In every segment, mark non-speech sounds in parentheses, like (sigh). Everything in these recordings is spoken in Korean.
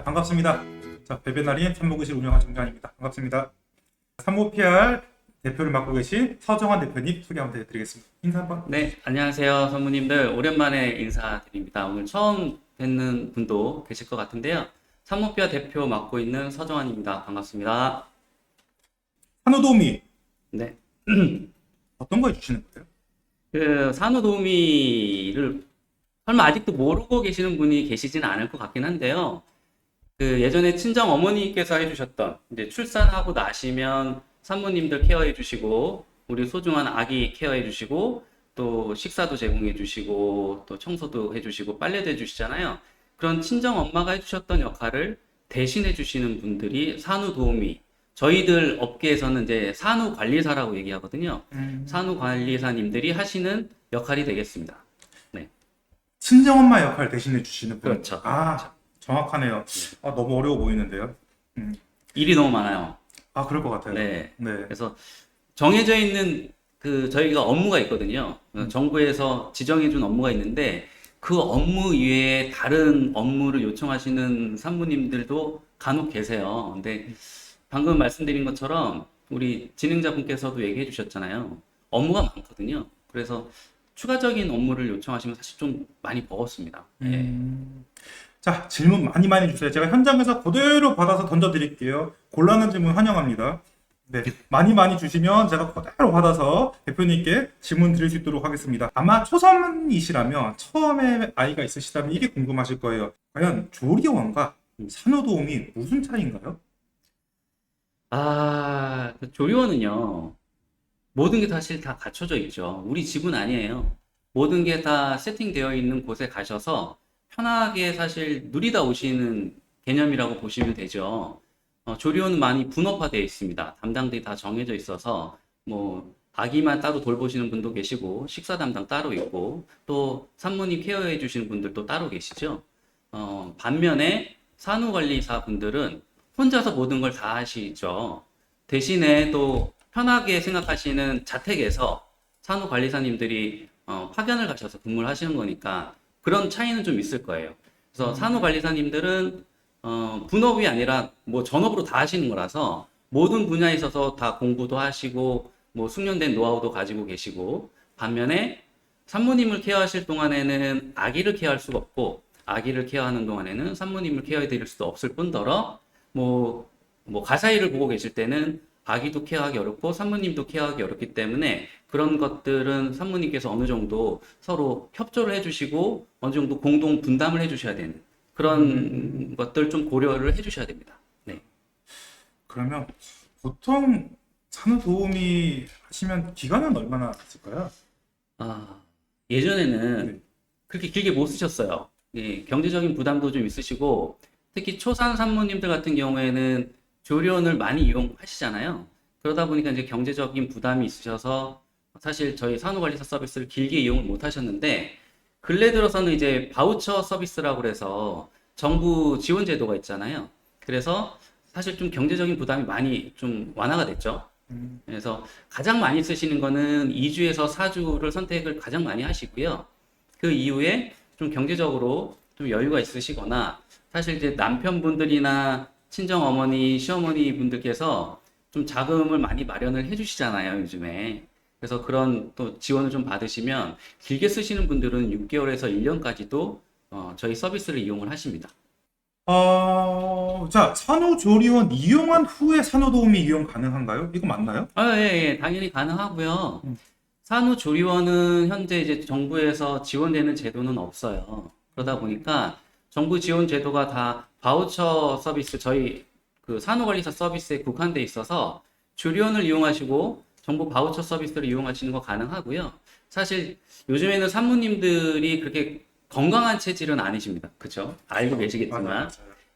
자, 반갑습니다. 자, 베베나린 산모교실 운영한 정장입니다. 반갑습니다. 산모 PR 대표를 맡고 계신 서정환 대표님 소개 한번 해드리겠습니다. 인사 한번. 네, 안녕하세요, 선무님들. 오랜만에 인사드립니다. 오늘 처음 뵙는 분도 계실 것 같은데요. 산모피아 대표 맡고 있는 서정환입니다. 반갑습니다. 산후도우미 네, (clears throat) 어떤 거 해주시는 거예요? 그 산후도우미를 설마 아직도 모르고 계시는 분이 계시지는 않을 것 같긴 한데요. 그 예전에 친정 어머니께서 해주셨던 이제 출산하고 나시면 산모님들 케어해 주시고 우리 소중한 아기 케어해 주시고 또 식사도 제공해 주시고 또 청소도 해 주시고 빨래도 해 주시잖아요. 그런 친정 엄마가 해 주셨던 역할을 대신해 주시는 분들이 산후 도우미. 저희들 업계에서는 이제 산후 관리사라고 얘기하거든요. 산후 관리사님들이 하시는 역할이 되겠습니다. 친정엄마 역할 대신해 주시는 분. 그렇죠. 아, 정확하네요. 아, 너무 어려워 보이는데요. 일이 너무 많아요. 아, 그럴 것 같아요. 네. 네. 그래서 정해져 있는 그 저희가 업무가 있거든요. 그 정부에서 지정해준 업무가 있는데 그 업무 이외에 다른 업무를 요청하시는 산부님들도 간혹 계세요. 근데 방금 말씀드린 것처럼 우리 진행자분께서도 얘기해 주셨잖아요. 업무가 많거든요. 그래서 추가적인 업무를 요청하시면 사실 좀 많이 버겁습니다. 네. 음. 자, 질문 많이 많이 주세요. 제가 현장에서 그대로 받아서 던져드릴게요. 곤란한 질문 환영합니다. 네, 많이 많이 주시면 제가 그대로 받아서 대표님께 질문 드릴 수 있도록 하겠습니다. 아마 초선이시라면 처음에 아이가 있으시다면 이게 궁금하실 거예요. 과연 조리원과 산후도움이 무슨 차이인가요? 아, 그 조리원은요, 모든 게 사실 다 갖춰져 있죠. 우리 집은 아니에요. 모든 게 다 세팅되어 있는 곳에 가셔서 편하게 사실 누리다 오시는 개념이라고 보시면 되죠. 어, 조리원은 많이 분업화되어 있습니다. 담당들이 다 정해져 있어서, 뭐, 아기만 따로 돌보시는 분도 계시고, 식사 담당 따로 있고, 또 산모님 케어해 주시는 분들도 따로 계시죠. 어, 반면에 산후관리사 분들은 혼자서 모든 걸 다 하시죠. 대신에 또 편하게 생각하시는 자택에서 산후관리사님들이 어, 파견을 가셔서 근무를 하시는 거니까 그런 차이는 좀 있을 거예요. 그래서 산후관리사님들은 어, 분업이 아니라 뭐 전업으로 다 하시는 거라서 모든 분야에 있어서 다 공부도 하시고 뭐 숙련된 노하우도 가지고 계시고 반면에 산모님을 케어하실 동안에는 아기를 케어할 수가 없고 아기를 케어하는 동안에는 산모님을 케어해 드릴 수도 없을 뿐더러 뭐, 뭐 가사일을 보고 계실 때는 아기도 케어하기 어렵고 산모님도 케어하기 어렵기 때문에 그런 것들은 산모님께서 어느 정도 서로 협조를 해주시고 어느 정도 공동 분담을 해주셔야 되는 그런 것들 좀 고려를 해주셔야 됩니다. 네. 그러면 보통 산후 도우미 하시면 기간은 얼마나 있을까요? 아, 예전에는 네. 그렇게 길게 못 쓰셨어요. 예, 경제적인 부담도 좀 있으시고, 특히 초산 산모님들 같은 경우에는 조리원을 많이 이용하시잖아요. 그러다 보니까 이제 경제적인 부담이 있으셔서 사실 저희 산후관리사 서비스를 길게 이용을 못 하셨는데, 근래 들어서는 이제 바우처 서비스라고 그래서 정부 지원 제도가 있잖아요. 그래서 사실 좀 경제적인 부담이 많이 좀 완화가 됐죠. 음, 그래서 가장 많이 쓰시는 거는 2주에서 4주를 선택을 가장 많이 하시고요. 그 이후에 좀 경제적으로 좀 여유가 있으시거나 사실 이제 남편분들이나 친정 어머니, 시어머니 분들께서 좀 자금을 많이 마련을 해주시잖아요, 요즘에. 그래서 그런 또 지원을 좀 받으시면 길게 쓰시는 분들은 6개월에서 1년까지도 어, 저희 서비스를 이용을 하십니다. 어, 자, 산후조리원 이용한 후에 산후도우미 이용 가능한가요? 이거 맞나요? 아, 예, 예, 당연히 가능하고요. 음. 산후조리원은 현재 이제 정부에서 지원되는 제도는 없어요. 그러다 보니까 정부 지원 제도가 다 바우처 서비스, 저희 그 산후관리사 서비스에 국한돼 있어서 조리원을 이용하시고 정부 바우처 서비스를 이용하시는 거 가능하고요. 사실 요즘에는 산모님들이 그렇게 건강한 체질은 아니십니다. 그쵸? 알고 계시겠지만. 맞아요.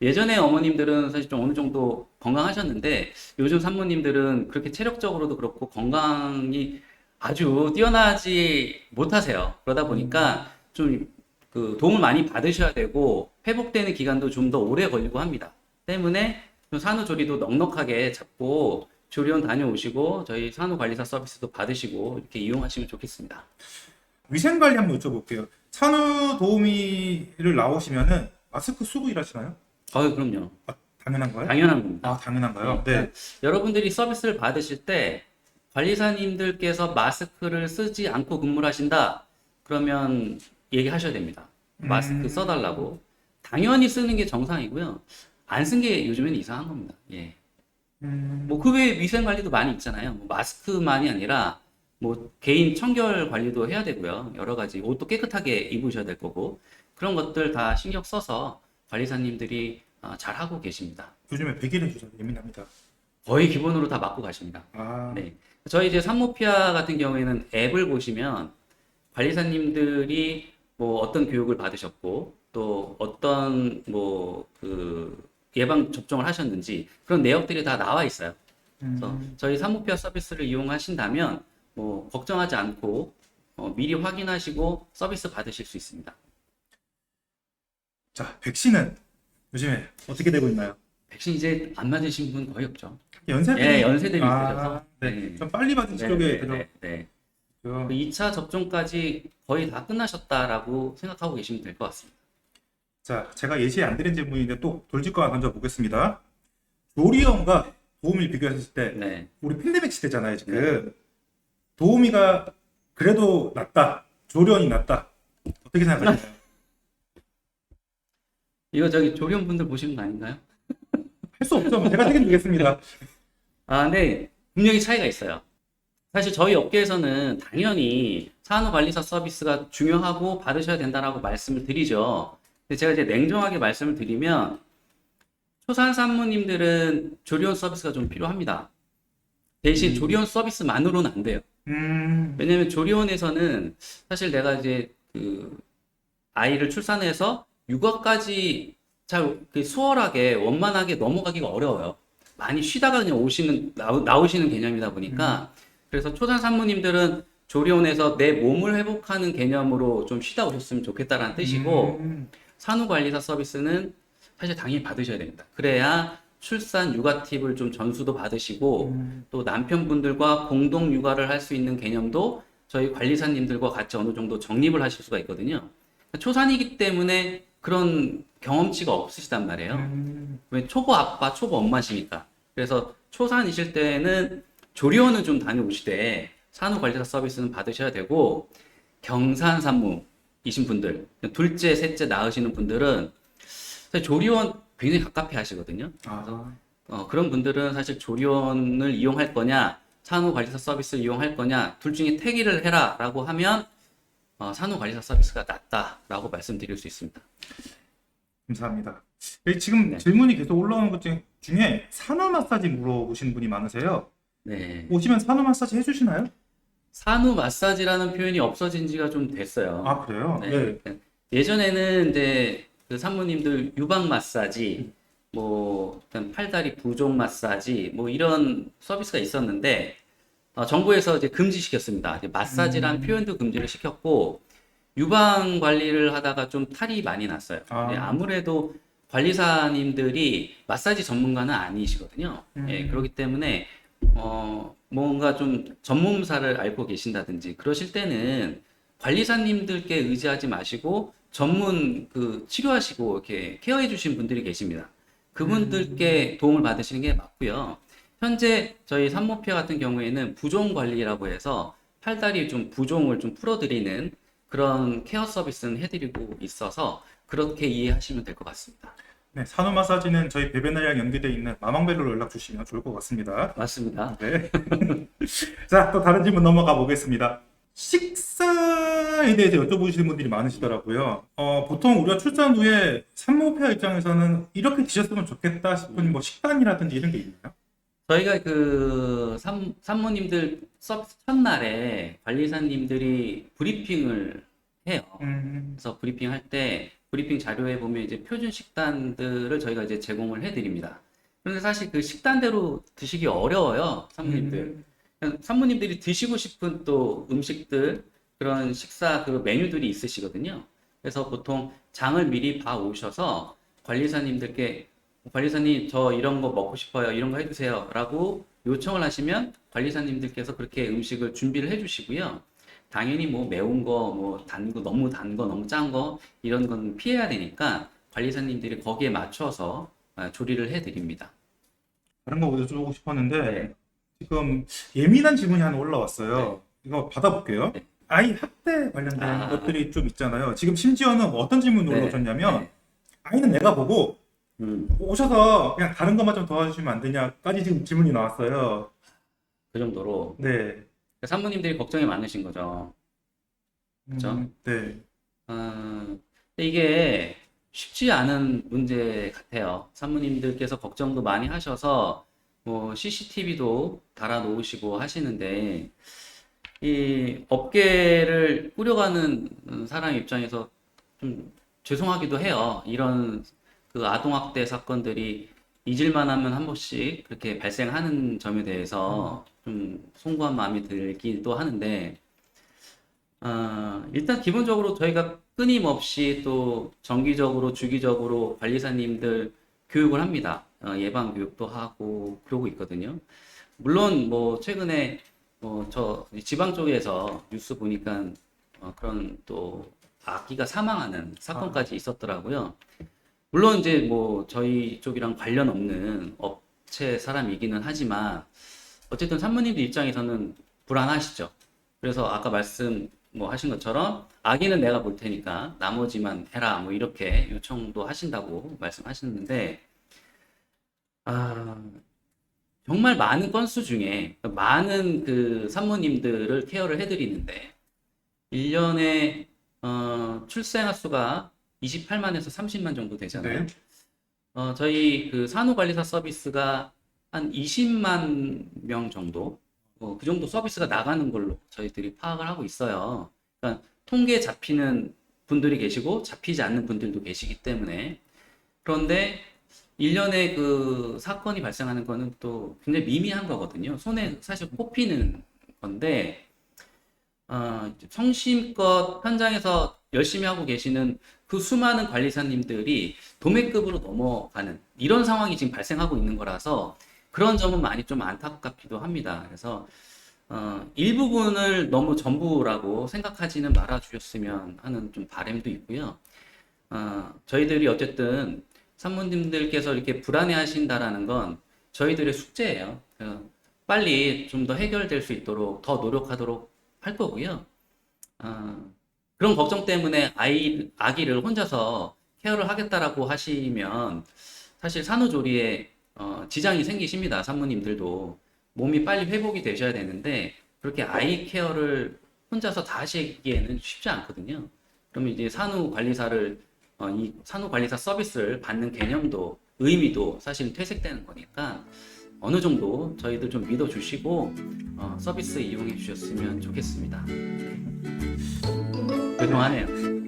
예전에 어머님들은 사실 좀 어느 정도 건강하셨는데 요즘 산모님들은 그렇게 체력적으로도 그렇고 건강이 아주 뛰어나지 못하세요. 그러다 보니까 좀 그 도움을 많이 받으셔야 되고 회복되는 기간도 좀 더 오래 걸리고 합니다. 때문에 좀 산후조리도 넉넉하게 잡고 조리원 다녀오시고 저희 산후관리사 서비스도 받으시고 이렇게 이용하시면 좋겠습니다. 위생관리 한번 여쭤볼게요. 산후 도우미를 나오시면은 마스크 쓰고 일하시나요? 어, 그럼요. 당연한가요? 당연한 겁니다. 아, 당연한가요? 네. 여러분들이 서비스를 받으실 때 관리사님들께서 마스크를 쓰지 않고 근무를 하신다. 그러면 얘기하셔야 됩니다. 마스크 음. 써달라고. 당연히 쓰는 게 정상이고요. 안 쓴 게 요즘에는 이상한 겁니다. 예. 음, 뭐그 외에 위생 관리도 많이 있잖아요. 뭐 마스크만이 아니라 뭐 개인 청결 관리도 해야 되고요. 여러 가지 옷도 깨끗하게 입으셔야 될 거고 그런 것들 다 신경 써서 관리사님들이 어, 잘 하고 계십니다. 요즘에 백일의 주사 예민합니다. 거의 기본으로 다 맞고 가십니다. 아, 네. 저희 이제 산모피아 같은 경우에는 앱을 보시면 관리사님들이 뭐 어떤 교육을 받으셨고 또 어떤 뭐 그 예방 접종을 하셨는지 그런 내역들이 다 나와 있어요. 그래서 음, 저희 산모피아 서비스를 이용하신다면 뭐 걱정하지 않고 어, 미리 확인하시고 서비스 받으실 수 있습니다. 자, 백신은 요즘에 어떻게 되고 있나요? 백신 이제 안 맞으신 분 거의 없죠. 연세들이 예, 연세들이 아, 있으셔서. 네. 네. 좀 빨리 받은 네, 쪽에 네. 네, 네. 요그 2차 접종까지 거의 다 끝나셨다라고 생각하고 계시면 될 것 같습니다. 자, 제가 예시 안 드린 질문인데 또 돌직구 하나 던져보겠습니다. 조리원과 도우미 비교했을 때 네. 우리 팬데믹 시대잖아요, 지금. 도우미가 그래도 낫다. 조리원이 낫다. 어떻게 생각하시나요? (laughs) 이거 저기 조리원분들 보시는 거 아닌가요? (laughs) 할 수 없죠. 뭐 제가 책임지겠습니다. 아, 네. 분명히 차이가 있어요. 사실 저희 업계에서는 당연히 산후관리사 서비스가 중요하고 받으셔야 된다라고 말씀을 드리죠. 제가 이제 냉정하게 말씀을 드리면 초산 산모님들은 조리원 서비스가 좀 필요합니다. 대신 음. 조리원 서비스만으로는 안 돼요. 음, 왜냐면 조리원에서는 사실 내가 이제 그 아이를 출산해서 육아까지 잘그 수월하게 원만하게 넘어가기가 어려워요. 많이 쉬다가 그냥 오시는 나오, 나오시는 개념이다 보니까 그래서 초산 산모님들은 조리원에서 내 몸을 회복하는 개념으로 좀 쉬다 오셨으면 좋겠다라는 뜻이고 음, 산후관리사 서비스는 사실 당연히 받으셔야 됩니다. 그래야 출산 육아 팁을 좀 전수도 받으시고 음, 또 남편분들과 공동 육아를 할 수 있는 개념도 저희 관리사님들과 같이 어느 정도 정립을 하실 수가 있거든요. 초산이기 때문에 그런 경험치가 없으시단 말이에요. 음, 왜 초보 아빠, 초보 엄마시니까. 그래서 초산이실 때는 조리원은 좀 다녀오시되 산후관리사 서비스는 받으셔야 되고 경산산모 이신 분들, 둘째, 셋째 낳으시는 분들은 사실 조리원 굉장히 갑갑해 하시거든요. 아, 어, 그런 분들은 사실 조리원을 이용할 거냐, 산후관리사 서비스를 이용할 거냐, 둘 중에 택일을 해라 라고 하면 어, 산후관리사 서비스가 낫다라고 말씀드릴 수 있습니다. 감사합니다. 예, 지금 네. 질문이 계속 올라오는 것 중- 중에 산후 마사지 물어보시는 분이 많으세요. 네. 오시면 산후 마사지 해주시나요? 산후 마사지라는 표현이 없어진 지가 좀 됐어요. 아, 그래요? 네. 네. 예전에는 이제 그 산모님들 유방 마사지, 뭐 팔다리 부종 마사지, 뭐 이런 서비스가 있었는데 어, 정부에서 이제 금지시켰습니다. 이제 마사지라는 음. 표현도 금지를 시켰고 유방 관리를 하다가 좀 탈이 많이 났어요. 아. 네, 아무래도 관리사님들이 마사지 전문가는 아니시거든요. 음. 예, 그렇기 때문에 어, 뭔가 좀 전문사를 앓고 계신다든지 그러실 때는 관리사님들께 의지하지 마시고 전문 그 치료하시고 이렇게 케어해 주신 분들이 계십니다. 그분들께 도움을 받으시는 게 맞고요. 현재 저희 산모피아 같은 경우에는 부종 관리라고 해서 팔다리 좀 부종을 좀 풀어드리는 그런 케어 서비스는 해드리고 있어서 그렇게 이해하시면 될 것 같습니다. 네, 산후 마사지는 저희 베베나이랑 연계되어 있는 마망벨로 연락 주시면 좋을 것 같습니다. 맞습니다. 네. (laughs) 자, 또 다른 질문 넘어가 보겠습니다. 식사에 대해서 여쭤보시는 분들이 많으시더라고요. 어, 보통 우리가 출산 후에 산모페아 입장에서는 이렇게 드셨으면 좋겠다 싶은 뭐 식단이라든지 이런 게 있나요? 저희가 그 산, 산모님들 서비스 첫날에 관리사님들이 브리핑을 해요. 음, 그래서 브리핑 할때 브리핑 자료에 보면 이제 표준 식단들을 저희가 이제 제공을 해드립니다. 그런데 사실 그 식단대로 드시기 어려워요, 산모님들. 음, 산모님들이 드시고 싶은 또 음식들 그런 식사 그 메뉴들이 있으시거든요. 그래서 보통 장을 미리 봐 오셔서 관리사님들께 관리사님 저 이런 거 먹고 싶어요. 이런 거 해주세요 라고 요청을 하시면 관리사님들께서 그렇게 음식을 준비를 해주시고요. 당연히 뭐 매운 거, 뭐 단 거, 너무 단 거, 너무 짠 거 이런 건 피해야 되니까 관리사님들이 거기에 맞춰서 아, 조리를 해드립니다. 다른 거 여쭤보고 싶었는데 네. 지금 예민한 질문이 하나 올라왔어요. 이거 받아볼게요. 네. 아이 학대 관련된 아. 것들이 좀 있잖아요. 지금 심지어는 어떤 질문이 네. 올라오셨냐면 네. 아이는 내가 보고 음, 오셔서 그냥 다른 것만 좀 도와주시면 안 되냐까지 지금 질문이 나왔어요. 그 정도로 네. 산모님들이 걱정이 많으신 거죠. 그쵸? 음, 네. 아, 근데 이게 쉽지 않은 문제 같아요. 산모님들께서 걱정도 많이 하셔서 뭐 CCTV도 달아 놓으시고 하시는데 이 업계를 꾸려가는 사람 입장에서 좀 죄송하기도 해요. 이런 그 아동 학대 사건들이 잊을만 하면 한 번씩 그렇게 발생하는 점에 대해서 좀 송구한 마음이 들기도 하는데 아, 일단 기본적으로 저희가 끊임없이 또 정기적으로 주기적으로 관리사님들 교육을 합니다. 어, 예방 교육도 하고 그러고 있거든요. 물론 뭐 최근에 뭐 저 지방 쪽에서 뉴스 보니까 어, 그런 또 아기가 사망하는 사건까지 있었더라고요. 물론 이제 뭐 저희 쪽이랑 관련 없는 업체 사람이기는 하지만 어쨌든 산모님들 입장에서는 불안하시죠. 그래서 아까 말씀 뭐 하신 것처럼 아기는 내가 볼 테니까 나머지만 해라 뭐 이렇게 요청도 하신다고 말씀하셨는데 아 정말 많은 건수 중에 많은 그 산모님들을 케어를 해드리는데 1년에 어, 출생아 수가 28만에서 30만 정도 되잖아요. 네. 어, 저희 그 산후관리사 서비스가 한 20만 명 정도, 어, 그 정도 서비스가 나가는 걸로 저희들이 파악을 하고 있어요. 그러니까 통계 잡히는 분들이 계시고 잡히지 않는 분들도 계시기 때문에 그런데 1년에 그 사건이 발생하는 거는 또 굉장히 미미한 거거든요. 손에 사실 꼽히는 건데 어, 성심껏 현장에서 열심히 하고 계시는 그 수많은 관리사님들이 도매급으로 넘어가는 이런 상황이 지금 발생하고 있는 거라서 그런 점은 많이 좀 안타깝기도 합니다. 그래서 어, 일부분을 너무 전부라고 생각하지는 말아 주셨으면 하는 좀 바람도 있고요. 어, 저희들이 어쨌든 산모님들께서 이렇게 불안해 하신다라는 건 저희들의 숙제예요. 어, 빨리 좀 더 해결될 수 있도록 더 노력하도록 할 거고요. 어, 그런 걱정 때문에 아이, 아기를 혼자서 케어를 하겠다라고 하시면 사실 산후조리에 어, 지장이 생기십니다. 산모님들도. 몸이 빨리 회복이 되셔야 되는데 그렇게 아이 케어를 혼자서 다 하시기에는 쉽지 않거든요. 그러면 이제 산후 관리사를 어, 이 산후 관리사 서비스를 받는 개념도 의미도 사실 퇴색되는 거니까 어느 정도 저희들 좀 믿어주시고 어, 서비스 이용해 주셨으면 좋겠습니다. 죄송하네요.